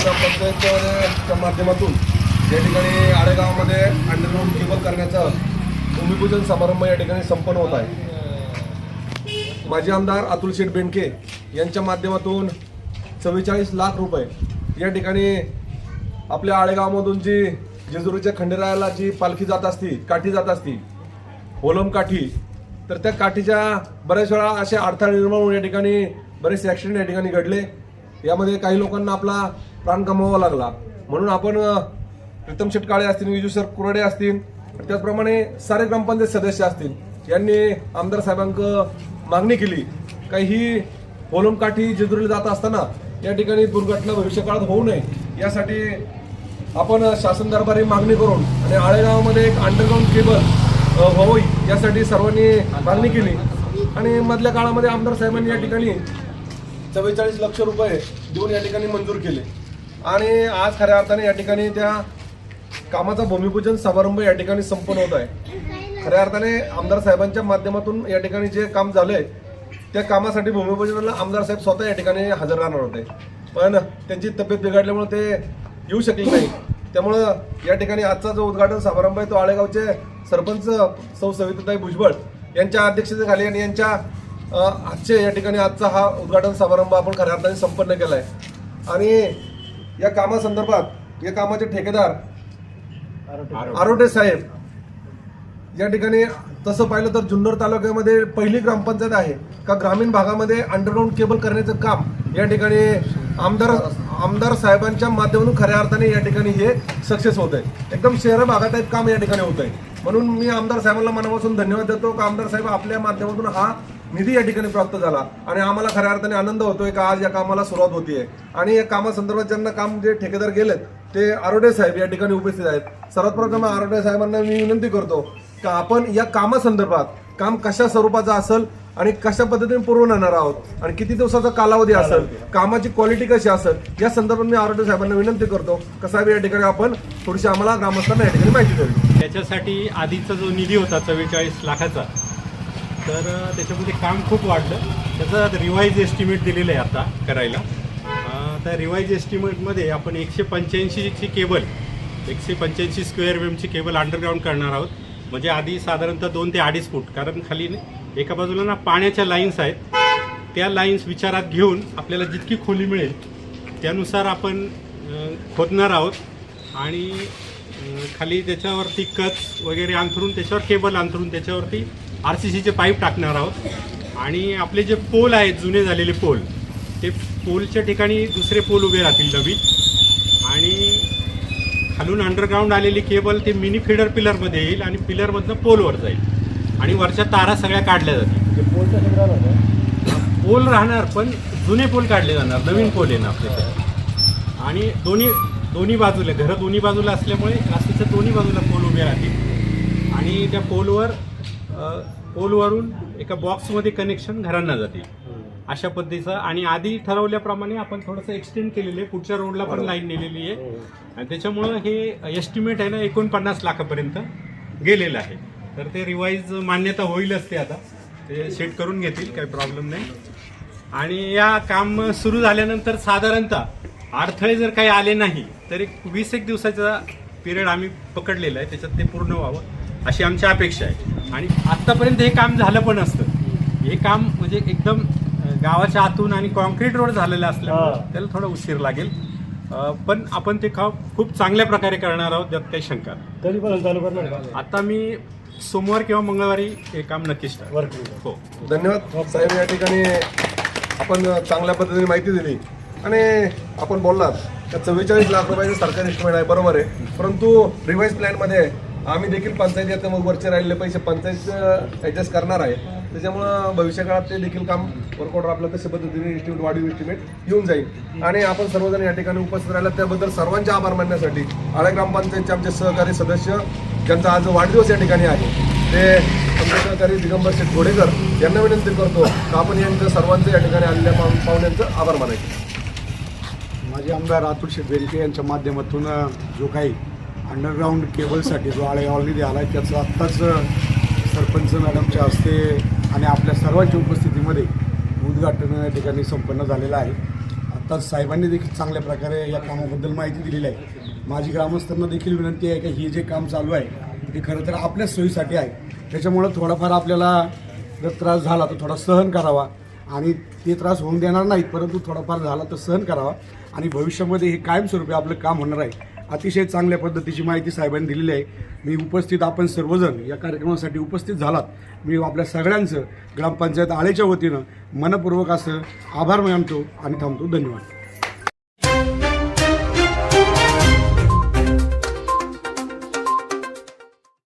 ग्रामपंचायतच्या माध्यमातून या ठिकाणी आडेगावामध्ये अंडरग्राऊंड केबल करण्याचा भूमिपूजन समारंभ या ठिकाणी संपन्न होत आहे. माजी आमदार अतुल शेठ बेंडके यांच्या माध्यमातून चव्वेचाळीस लाख रुपये या ठिकाणी आपल्या आळेगावमधून जी जेजुरीच्या खंडेरायाला जी पालखी जात असती काठी जात असती होलम काठी तर त्या काठीच्या बऱ्याच वेळा असे अडथळे निर्माण होऊन या ठिकाणी बरेच ॲक्सिडेंट या ठिकाणी घडले. यामध्ये काही लोकांना आपला प्राण गमवावा लागला. म्हणून आपण प्रीतम शेटकाळे असतील विजू सर असतील त्याचप्रमाणे सारे ग्रामपंचायत सदस्य असतील यांनी आमदार साहेबांक मागणी केली. काही ही होलमकाठी जेजुरीला जात असताना या ठिकाणी दुर्घटना भविष्यकाळात होऊ नये यासाठी आपण शासन दरबारी मागणी करून आणि आळेगावामध्ये एक अंडरग्राऊंड केबल व्हावी यासाठी सर्वांनी मागणी केली. आणि मधल्या काळामध्ये आमदार साहेबांनी या ठिकाणी चव्वेचाळीस लक्ष रुपये देऊन या ठिकाणी मंजूर केले. आणि आज खऱ्या अर्थाने या ठिकाणी त्या कामाचा भूमिपूजन समारंभ या ठिकाणी संपन्न होत आहे. खऱ्या अर्थाने आमदार साहेबांच्या माध्यमातून या ठिकाणी जे काम झालंय त्या कामासाठी भूमिपूजनाला आमदार साहेब स्वतः या ठिकाणी हजर राहणार होते. पण त्यांची तब्येत बिघडल्यामुळे ते येऊ शकले नाही. त्यामुळं या ठिकाणी आजचा जो उद्घाटन समारंभ आहे तो आळेगावचे सरपंच सौ सविताताई भुजबळ यांच्या अध्यक्षतेखाली आणि यांच्या आजचे या ठिकाणी आजचा हा उद्घाटन समारंभ आपण खऱ्या अर्थाने संपन्न केला आहे आणि या कामासंदर्भात या कामाचे ठेकेदार आरोटे साहेब. या ठिकाणी तसं पाहिलं तर जुन्नर तालुक्यामध्ये पहिली ग्रामपंचायत आहे. का ग्रामीण भागामध्ये अंडरग्राऊंड केबल करण्याचं काम या ठिकाणी आमदार आमदार साहेबांच्या माध्यमातून खऱ्या अर्थाने या ठिकाणी हे सक्सेस होत आहे. एकदम शहर भागाटाईप काम या ठिकाणी होत आहे. म्हणून मी आमदार साहेबांना मनापासून धन्यवाद देतो. का आमदार साहेब आपल्या माध्यमातून हा निधी या ठिकाणी प्राप्त झाला. आणि आम्हाला खऱ्या अर्थाने आनंद होतोय का आज या कामाला सुरुवात होतीये. आणि या कामासंदर्भात ज्यांना काम जे ठेकेदार गेलेत ते आरोडे साहेब या ठिकाणी उपस्थित आहेत. सर्वात प्रथम आरोडे साहेबांना मी विनंती करतो का आपण या कामासंदर्भात काम कशा स्वरूपाचं असेल आणि कशा पद्धतीने पुरवून आणणार आहोत? आणि किती दिवसाचा कालावधी असेल? कामाची क्वालिटी कशी असेल? या संदर्भात मी आरोग्य साहेबांना विनंती करतो का साहेब या ठिकाणी आपण थोडीशी आम्हाला ग्रामस्थांना या ठिकाणी माहिती द्यावी. त्याच्यासाठी आधीचा जो निधी होता चव्वेचाळीस लाखाचा तर त्याच्यामध्ये काम खूप वाढलं. त्याचं रिवाईज एस्टिमेट दिलेलं आहे आता करायला. त्या रिवाईज एस्टिमेटमध्ये आपण एकशे पंच्याऐंशीची केबल एकशे पंच्याऐंशी स्क्वेअर वेमची केबल अंडरग्राऊंड करणार आहोत. म्हणजे आधी साधारणतः दोन ते अडीच फूट. कारण खाली एका बाजूला ना पाण्याच्या लाईन्स आहेत. त्या लाईन्स विचारात घेऊन आपल्याला जितकी खोली मिळेल त्यानुसार आपण खोदणार आहोत. आणि खाली त्याच्यावरती कच वगैरे अंथरून त्याच्यावर केबल अंथरून त्याच्यावरती आर सी सीचे पाईप टाकणार आहोत. आणि आपले जे पोल आहेत जुने झालेले पोल ते पोलच्या ठिकाणी दुसरे पोल उभे राहतील नवीन. आणि खालून अंडरग्राऊंड आलेली केबल ते मिनी फिडर पिलरमध्ये येईल आणि पिलरमधनं पोलवर जाईल. आणि वरच्या तारा सगळ्या काढल्या जातील. पोल राहणार पण जुने पोल काढले जाणार. नवीन पोल येणार त्याच्यात आणि दोन्ही दोन्ही बाजूला घरं दोन्ही बाजूला असल्यामुळे रस्त्याच्या दोन्ही बाजूला पोल उभे राहतील. आणि त्या पोलवर पोलवरून एका बॉक्समध्ये कनेक्शन घरांना जातील अशा पद्धतीचं आणि आधी ठरवल्याप्रमाणे आपण थोडंसं एक्सटेंड केलेलं आहे. पुढच्या रोडला पण लाईन नेलेली आहे. आणि त्याच्यामुळं हे एस्टिमेट आहे ना एकोणपन्नास लाखापर्यंत गेलेलं आहे. तर ते रिवाईज मान्यता होईलच ते आता. ते सेट करून घेतील काही प्रॉब्लेम नाही. आणि या काम सुरू झाल्यानंतर साधारणतः अडथळे जर काही आले नाही तर एक वीस एक दिवसाचा पिरियड आम्ही पकडलेला आहे. त्याच्यात ते पूर्ण व्हावं. अशी आमची अपेक्षा आहे. आणि आत्तापर्यंत हे काम झालं पण असतं. हे काम म्हणजे एकदम गावाच्या आतून आणि कॉन्क्रीट रोड झालेला असल्यामुळे त्याला थोडा उशीर लागेल. पण आपण ते काम खूप चांगल्या प्रकारे करणार आहोत त्यात काही शंका नाही. कधीपर्यंत चालू करणार का आता मी सोमवार किंवा मंगळवारी हे काम नक्की स्टार्ट वर्किंग हो. धन्यवाद साहेब या ठिकाणी आपण चांगल्या पद्धतीने माहिती दिली. आणि आपण बोललात का चव्वेचाळीस लाख रुपयाचं सरकारी एस्टिमेट आहे बरोबर आहे. परंतु रिवाईज प्लॅनमध्ये आम्ही देखील पंचायती आता मग वरचे राहिलेले पैसे पंचायत ॲडजस्ट करणार आहे. त्याच्यामुळं भविष्यकाळात ते देखील काम वर्कआउट आपलं कशा पद्धतीने इस्टिमेट वाढीव इस्टिमेट येऊन जाईल. आणि आपण सर्वजण या ठिकाणी उपस्थित राहिला त्याबद्दल सर्वांचे आभार मानण्यासाठी आळे ग्रामपंचायतचे आमचे सहकारी सदस्य ज्यांचा आज वाढदिवस या ठिकाणी आहे ते आमचे सहकारी दिगंबर शेठ घोडेकर यांना विनंती करतो का आपण यांचं सर्वांचं या ठिकाणी आलेल्या पाहुण्यांचं आभार मानायचे. माझे आमदार अतुल शेठ बेनके यांच्या माध्यमातून जो काही अंडरग्राऊंड केबलसाठी जो आळे ऑलरेडी आला आहे त्याचं आत्ताच सरपंच मॅडमच्या हस्ते आणि आपल्या सर्वांच्या उपस्थितीमध्ये उद्घाटन या ठिकाणी संपन्न झालेलं आहे. आत्ताच साहेबांनी देखील चांगल्या प्रकारे या कामाबद्दल माहिती दिलेली आहे. माझी ग्रामस्थांना देखील विनंती आहे की हे जे काम चालू आहे ते खरं तर आपल्याच सोयीसाठी आहे. त्याच्यामुळं थोडाफार आपल्याला जर त्रास झाला तर थोडा सहन करावा आणि ते त्रास होऊन देणार नाहीत परंतु थोडाफार झाला तर सहन करावा आणि भविष्यामध्ये हे कायमस्वरूपी आपलं काम होणार आहे. अतिशय चांगल्या पद्धतीची माहिती साहेबांनी दिलेली आहे. मी उपस्थित आपण सर्वजण या कार्यक्रमासाठी उपस्थित झालात. मी आपल्या सगळ्यांचं ग्रामपंचायत आळेच्या वतीनं मनपूर्वक असं आभार मानतो आणि थांबतो. धन्यवाद.